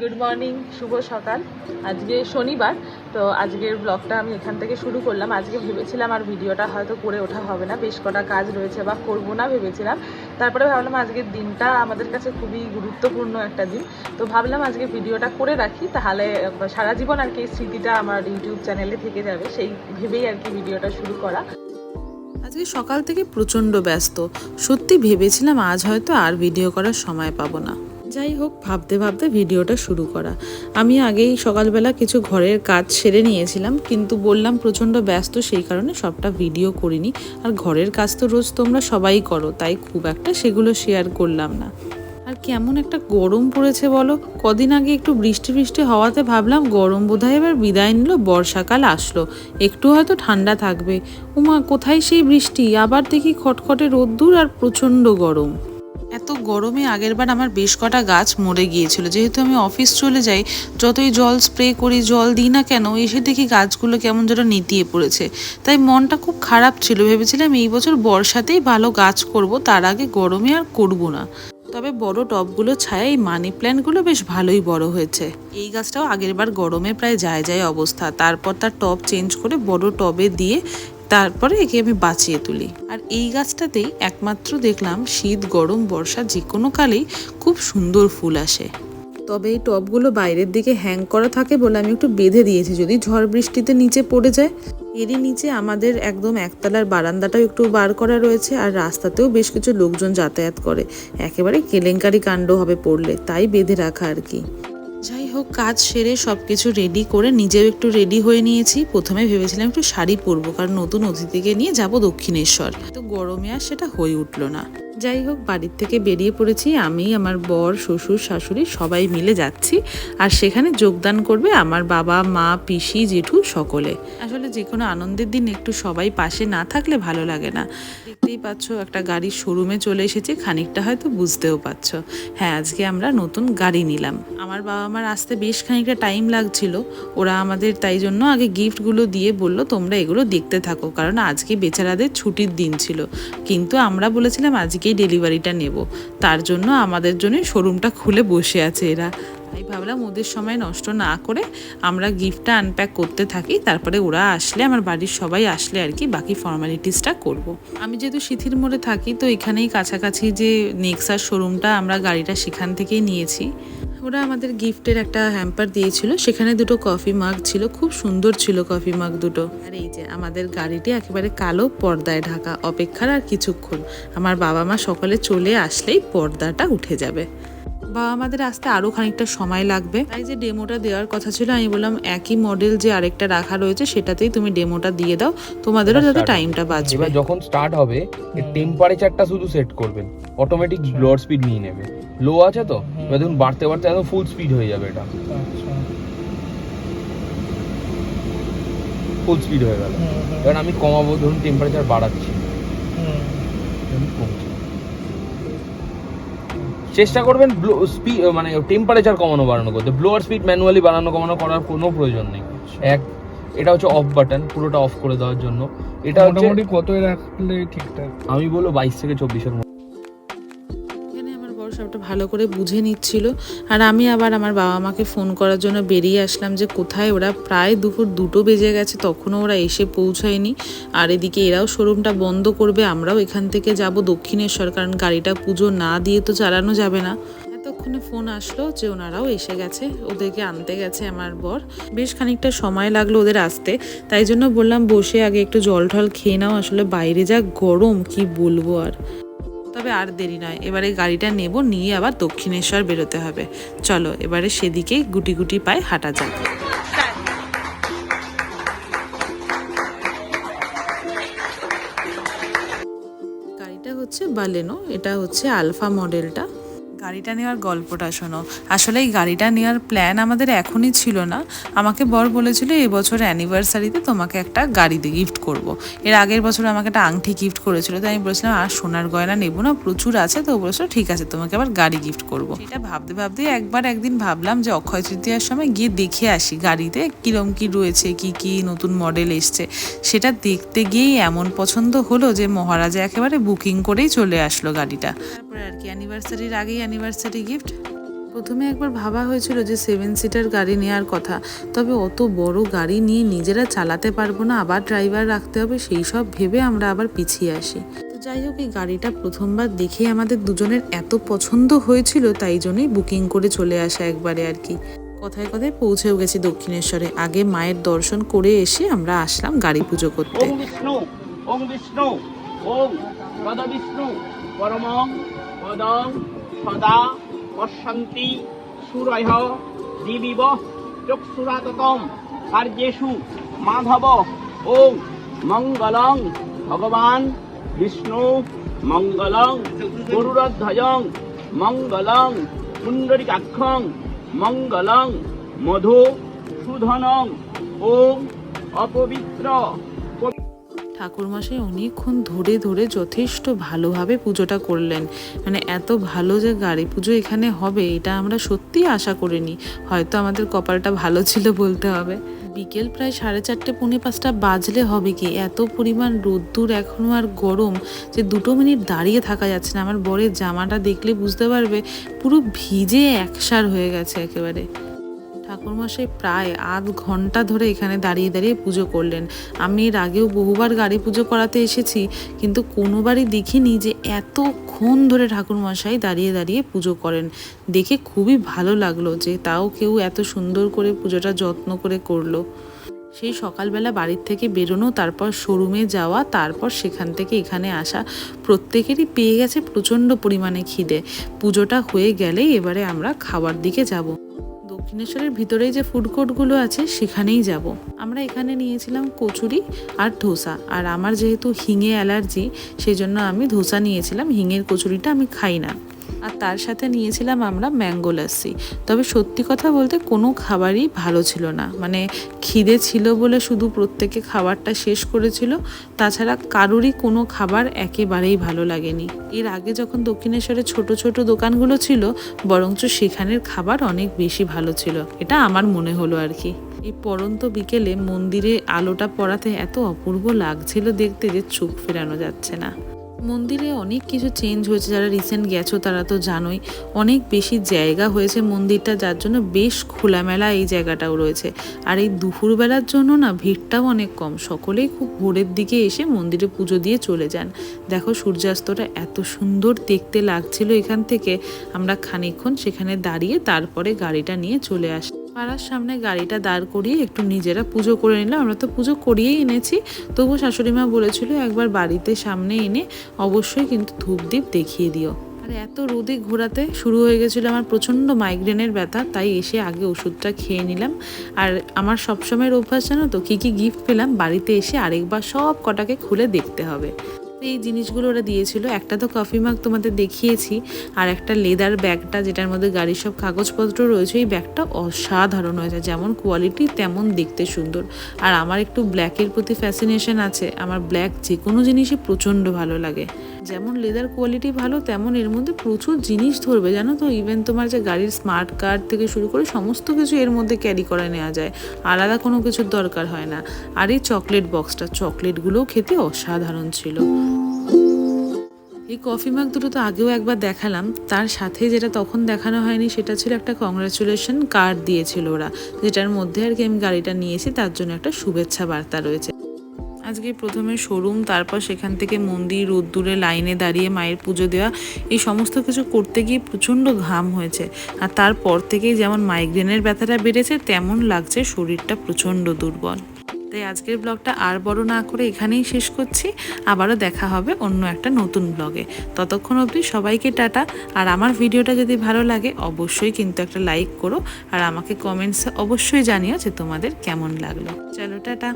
Good morning শুভ সকাল। আজকে শনিবার, তো আজকের ব্লগটা আমি এখান থেকে শুরু করলাম। আজকে ভেবেছিলাম আর ভিডিওটা হয়তো করে ওঠা হবে না, বেশ কটা কাজ রয়েছে বা করব না ভেবেছিলাম। তারপরে ভাবলাম আজকের দিনটা আমাদের কাছে খুবই গুরুত্বপূর্ণ একটা দিন। তো ভাবলাম আজকে ভিডিওটা করে রাখি, তাহলে সারা জীবন আর কি স্মৃতিটা আমার ইউটিউব চ্যানেলে থেকে যাবে, সেই ভেবেই আর কি ভিডিওটা শুরু করা। আজকে সকাল থেকে প্রচণ্ড ব্যস্ত। সত্যি ভেবেছিলাম আজ হয়তো আর ভিডিও করার সময় পাবো না। যাই হোক, ভাবতে ভাবতে ভিডিওটা শুরু করা। আমি আগেই সকালবেলা কিছু ঘরের কাজ সেরে নিয়েছিলাম, কিন্তু বললাম প্রচণ্ড ব্যস্ত, সেই কারণে সবটা ভিডিও করিনি। আর ঘরের কাজ তো রোজ তোমরা সবাই করো, তাই খুব একটা সেগুলো শেয়ার করলাম না। আর কেমন একটা গরম পড়েছে বলো? কদিন আগে একটু বৃষ্টি বৃষ্টি হওয়াতে ভাবলাম, গরম বোধহয় এবার বিদায় নিল, বর্ষাকাল আসলো। একটু হয়তো ঠান্ডা থাকবে। উমা, কোথায় সেই বৃষ্টি? আবার দেখি খটখটে রোদ্দুর আর প্রচণ্ড গরম। এত গরমে আগেরবার আমার বেশ কটা গাছ মরে গিয়েছিল। যেহেতু আমি অফিস চলে যাই, যতই জল স্প্রে করি, জল দিই না কেন, এসে দেখি গাছগুলো কেমন যেন নেতিয়ে পড়েছে। তাই মনটা খুব খারাপ ছিল। ভেবেছিলাম এই বছর বর্ষাতেই ভালো গাছ করব, তার আগে গরমে আর করব না। তবে বড় টবগুলো ছায়া এই মানি প্ল্যান্টগুলো বেশ ভালোই বড় হয়েছে। এই গাছটাও আগেরবার গরমে প্রায় যায় যায় অবস্থা। তারপর তার টব চেঞ্জ করে বড় টবে দিয়ে তারপরে একে আমি বাঁচিয়ে তুলি। আর এই গাছটাতেই একমাত্র দেখলাম শীত, গরম, বর্ষা যে কোনো কালেই খুব সুন্দর ফুল আসে। তবে এই টবগুলো বাইরের দিকে হ্যাং করা থাকে বলে আমি একটু বেঁধে দিয়েছি যদি ঝড় বৃষ্টিতে নিচে পড়ে যায়। এরই নিচে আমাদের একদম একতলার বারান্দাটাও একটু বার করা রয়েছে আর রাস্তাতেও বেশ কিছু লোকজন যাতায়াত করে। একেবারে কেলেঙ্কারি কাণ্ড হবে পড়লে, তাই বেঁধে রাখা আর কি। যাই হোক, কাজ সেরে সব কিছু রেডি করে নিজেও একটু রেডি হয়ে নিয়েছি। প্রথমে ভেবেছিলাম একটু শাড়ি পরবো, কারণ নতুন অতিথিকে নিয়ে যাব দক্ষিণেশ্বর। তো গরমে আর সেটা হয়ে উঠল না। যাই হোক, বাড়ির থেকে বেরিয়ে পড়েছি। আমি, আমার বর, শ্বশুর, শাশুড়ি সবাই মিলে যাচ্ছি। আর সেখানে যোগদান করবে আমার বাবা, মা, পিসি, জেঠু সকলে। আসলে যে কোনো আনন্দের দিন একটু সবাই পাশে না থাকলে ভালো লাগে না। দেখতেই পাচ্ছ, একটা গাড়ির শোরুমে চলে এসেছে। খানিকটা হয়তো বুঝতেও পারছ। হ্যাঁ আজকে আমরা নতুন গাড়ি নিলাম। আমার বাবা মার আসতে বেশ খানিকটা টাইম লাগছিল। ওরা আমাদের তাই জন্য আগে গিফটগুলো দিয়ে বলল, তোমরা এগুলো দেখতে থাকো, কারণ আজকে বেচারাদের ছুটির দিন ছিল। কিন্তু আমরা বলেছিলাম আজকেই ডেলিভারিটা নেব। তার জন্য আমাদের জন্য শোরুমটা খুলে বসে আছে এরা। তাই ভাবলাম ওদের সময় নষ্ট না করে আমরা গিফটটা আনপ্যাক করতে থাকি। তারপরে ওরা আসলে, আমার বাড়ির সবাই আসলে আর কি বাকি ফর্মালিটিসটা করব। আমি যেহেতু সিথির মোড়ে থাকি, তো এখানেই কাছাকাছি যে নেক্সার শোরুমটা আমরা গাড়িটা সেখান থেকেই নিয়েছি। ওরা আমাদের গিফটের একটা হ্যাম্পার দিয়েছিল। সেখানে দুটো কফি মাগ ছিল। খুব সুন্দর ছিল কফি মাগ দুটো। আর এই যে আমাদের গাড়িটি একেবারে কালো পর্দায় ঢাকা অপেক্ষার আর কিছুক্ষণ। আমার বাবা মা সকালে চলে আসলেই পর্দাটা উঠে যাবে। বাবা আমাদের আসতে আরও খানিকটা সময় লাগবে। তাই যে ডেমোটা দেওয়ার কথা ছিল আমি বললাম একই মডেল যে আরেকটা রাখা রয়েছে সেটাতেই তুমি ডেমোটা দিয়ে দাও। তোমাদেরও যাতে টাইমটা বাঁচবে। যখন স্টার্ট হবে টেম্পারেচারটা শুধু সেট করবেন অটোমেটিক ব্লোয়ার স্পিড নিয়ে নেবে। লো আছে তো? এবার দেখুন বাড়তে বাড়তে একদম ফুল স্পিড হয়ে যাবে এটা। ফুল স্পিড হয়ে গেল। এবার আমি কমাবো ধরুন টেম্পারেচার বাড়াচ্ছি। কমছি। চেষ্টা করবেন ব্লো স্পিড মানে টেম্পারেচার কমানো বাড়ানো করতে ব্লোয়ার স্পিড ম্যানুয়ালি বাড়ানো কমানো করার কোনো প্রয়োজন নেই। এক এটা হচ্ছে অফ বাটন পুরোটা অফ করে দেওয়ার জন্য। এটা হচ্ছে মোটামুটি কত রাখলে ঠিকঠাক? আমি বলব বাইশ থেকে চব্বিশের সবটা ভালো করে বুঝে নিচ্ছিল। আর আমি আবার আমার বাবা মাকে ফোন করার জন্য বেরিয়ে আসলাম যে, কোথায় ওরা? প্রায় দুপুর দুটো বেজে গেছে, তখনও ওরা এসে পৌঁছায়নি। আর এদিকে এরাও শোরুমটা বন্ধ করবে, আমরাও এখান থেকে যাব দক্ষিণেশ্বর, কারণ গাড়িটা পুজো না দিয়ে তো চালানো যাবে না। এতক্ষণে ফোন আসলো যে, ওনারাও এসে গেছে, ওদেরকে আনতে গেছে আমার বর। বেশ খানিকটা সময় লাগল ওদের আসতে, তাই জন্য বললাম বসে আগে একটু জল ঠল খেয়ে নাও, আসলে বাইরে যা গরম, কি বলব আর। তবে আর দেরি নয়। এবারে গাড়িটা নেব, নিয়ে আবার দক্ষিণেশ্বর বেরোতে হবে। চলো, এবারে সেদিকেই গুটি গুটি পায়ে হাঁটা যাক। গাড়িটা হচ্ছে বালেনো, এটা হচ্ছে আলফা মডেলটা। গাড়িটা নেওয়ার গল্পটা শোনো। আসলে এই গাড়িটা নেওয়ার প্ল্যান আমাদের এখনই ছিল না। আমাকে বর বলেছিল বছর অ্যানিভার্সারিতে তোমাকে একটা গাড়ি দিয়ে গিফট করব। এর আগের বছর আমাকে একটা আংটি গিফট করেছিল। তাই আমি বলেছিলাম, আর সোনার গয়না নেব না, প্রচুর আছে। তো বলেছিল, ঠিক আছে, তোমাকে আবার গাড়ি গিফট করব। এটা ভাবতে ভাবতে একবার একদিন ভাবলাম যে অক্ষয় তৃতীয়ার সময় গিয়ে দেখে আসি গাড়িতে কিরম কি রয়েছে, কি কি নতুন মডেল এসছে। সেটা দেখতে গিয়েই এমন পছন্দ হলো যে মহারাজা একেবারে বুকিং করেই চলে আসলো গাড়িটা। তারপরে আর কি অ্যানিভার্সারির আগেই অ্যানিভার্সারি গিফট প্রথমে একবার ভাবা হয়েছিল যে সেভেন সিটার গাড়ি নেওয়ার কথা, তবে অত বড় গাড়ি নিয়ে নিজেরা চালাতে পারব না, আবার ড্রাইভার রাখতে হবে, সেই সব ভেবে আমরা আবার পিছিয়ে আসি। তো যাই হোক, এই গাড়িটা প্রথমবার দেখে আমাদের দুজনের এত পছন্দ হয়েছিল, তাই জন্যই বুকিং করে চলে আসা একবারে আর কি। কথায় কথায় পৌঁছেও গেছি দক্ষিণেশ্বরে। আগে মায়ের দর্শন করে এসে আমরা আসলাম গাড়ি পুজো করতে। বিষ্ণু বিষ্ণু বিষ্ণু পরমং পদং সদা পশ্যন্তি সুরয় দিবিব চক্ষুরাততম কার্যেষু মাধব ওম মঙ্গলং ভগবান বিষ্ণু মঙ্গলং গরুরধ্বজং মঙ্গলং পুণ্ডরিকাক্ষং মঙ্গলং মধু সুধনং ওম অপবিত্র ঠাকুরমশাই অনেকক্ষণ ধরে ধরে যথেষ্ট ভালোভাবে পুজোটা করলেন। মানে এত ভালো যে গাড়ি পুজো এখানে হবে, এটা আমরা সত্যি আশা করিনি। হয়তো আমাদের কপালটা ভালো ছিল বলতে হবে। বিকেল প্রায় সাড়ে চারটে, পৌনে পাঁচটা বাজলে হবে কি? এত পরিমাণ রোদ্দুর এখনও আর গরম যে দুটো মিনিট দাঁড়িয়ে থাকা যাচ্ছে না। আমার বরের জামাটা দেখলে বুঝতে পারবে, পুরো ভিজে একসার হয়ে গেছে একেবারে। ঠাকুরমশাই প্রায় আধ ঘণ্টা ধরে এখানে দাঁড়িয়ে দাঁড়িয়ে পুজো করলেন। আমি এর আগেও বহুবার গাড়ি পুজো করাতে এসেছি, কিন্তু কোনোবারই দেখিনি যে এতক্ষণ ধরে ঠাকুরমশাই দাঁড়িয়ে দাঁড়িয়ে পুজো করেন। দেখে খুবই ভালো লাগল যে তাও কেউ এত সুন্দর করে পুজোটা যত্ন করে করল। সেই সকালবেলা বাড়ির থেকে বেরোনো, তারপর শোরুমে যাওয়া, তারপর সেখান থেকে এখানে আসা, প্রত্যেকেরই পেয়ে গেছে প্রচণ্ড পরিমাণে খিদে। পুজোটা হয়ে গেলেই এবারে আমরা খাবার দিকে যাব। দক্ষিণেশ্বরের ভিতরেই যে ফুড কোর্টগুলো আছে, সেখানেই যাব। আমরা এখানে নিয়েছিলাম কচুরি আর ধোসা। আর আমার যেহেতু হিঙে অ্যালার্জি সেই জন্য আমি ধোসা নিয়েছিলাম। হিঙের কচুরিটা আমি খাই না। আর তার সাথে নিয়েছিলাম আমরা ম্যাঙ্গো লাসি। তবে সত্যি কথা বলতে কোনো খাবারই ভালো ছিল না। মানে খিদে ছিল বলে শুধু প্রত্যেকে খাবারটা শেষ করেছিল। তাছাড়া কারোরই কোনো খাবার একেবারেই ভালো লাগেনি। এর আগে যখন দক্ষিণেশ্বরে ছোট ছোট দোকানগুলো ছিল, বরঞ্চ সেখানের খাবার অনেক বেশি ভালো ছিল। এটা আমার মনে হলো আর কি। এই পরন্ত বিকেলে মন্দিরে আলোটা পড়াতে এত অপূর্ব লাগছিল দেখতে যে চোখ ফেরানো যাচ্ছে না। মন্দিরে অনেক কিছু চেঞ্জ হয়েছে, যারা রিসেন্ট গেছো তারা তো জানোই, অনেক বেশি জায়গা হয়েছে মন্দিরটা, যার জন্য বেশ খোলামেলা এই জায়গাটাও রয়েছে। আর এই দুপুরবেলার জন্য না ভিড়টাও অনেক কম, সকলেই খুব ভোরের দিকে এসে মন্দিরে পুজো দিয়ে চলে যান। দেখো সূর্যাস্তটা এত সুন্দর দেখতে লাগছিল এখান থেকে, আমরা খানিকক্ষণ সেখানে দাঁড়িয়ে তারপরে গাড়িটা নিয়ে চলে আসি পাড়ার সামনে গাড়িটা দাঁড় করিয়ে একটু নিজেরা পুজো করে নিলাম। আমরা তো পুজো করিয়েই এনেছি। তবু শাশুড়ি মা বলেছিল, একবার বাড়িতে সামনে এনে অবশ্যই কিন্তু ধূপ দ্বীপ দেখিয়ে দিও। আর এত রোদে ঘোরাতে শুরু হয়ে গেছিল আমার প্রচণ্ড মাইগ্রেনের ব্যথা। তাই এসে আগে ওষুধটা খেয়ে নিলাম। আর আমার সবসময়ের অভ্যাস জানো তো, কী কী গিফট পেলাম? বাড়িতে এসে আরেকবার সব কটাকে খুলে দেখতে হবে। এই জিনিসগুলো ওরা দিয়েছিল। একটা তো কফি মাগ তোমাদের দেখিয়েছি, আর একটা লেদার ব্যাগটা যেটার মধ্যে গাড়ির সব কাগজপত্র রয়েছে, এই ব্যাগটা অসাধারণ হয়েছে যেমন কোয়ালিটি তেমন দেখতে সুন্দর। আর আমার একটু ব্ল্যাকের প্রতি ফ্যাসিনেশন আছে। আমার ব্ল্যাক যে কোনো জিনিসই প্রচণ্ড ভালো লাগে। যেমন লেদার কোয়ালিটি ভালো, তেমন এর মধ্যে প্রচুর জিনিস ধরবে, জানো তো? ইভেন তোমার যে গাড়ির স্মার্ট কার্ড থেকে শুরু করে সমস্ত কিছু এর মধ্যে ক্যারি করে নেওয়া যায়। আলাদা কোনো কিছুর দরকার হয় না। আর এই চকলেট বক্সটা চকলেটগুলোও খেতে অসাধারণ ছিল। এই কফি মাগ দুটো তো আগেও একবার দেখালাম। তার সাথে যেটা তখন দেখানো হয়নি, সেটা ছিল একটা কংগ্রাচুলেশন কার্ড দিয়েছিল ওরা। যেটার মধ্যে আর কি আমি গাড়িটা নিয়েছি, তার জন্য একটা শুভেচ্ছা বার্তা রয়েছে। আজকে প্রথমে শোরুম, তারপর সেখান থেকে মন্দির, রোদ্দুরে লাইনে দাঁড়িয়ে মায়ের পুজো দেওয়া, এই সমস্ত কিছু করতে গিয়ে প্রচণ্ড ঘাম হয়েছে। আর তারপর থেকেই যেমন মাইগ্রেনের ব্যথাটা বেড়েছে, তেমন লাগছে শরীরটা প্রচণ্ড দুর্বল। তাই আজকের ব্লগটা আর বড় না করে এখানেই শেষ করছি। আবারও দেখা হবে অন্য একটা নতুন ব্লগে। ততক্ষণ অবধি সবাইকে টাটা। আর আমার ভিডিওটা যদি ভালো লাগে, অবশ্যই কিন্তু একটা লাইক করো। আর আমাকে কমেন্টসে অবশ্যই জানিও যে তোমাদের কেমন লাগল। চলো, টাটা।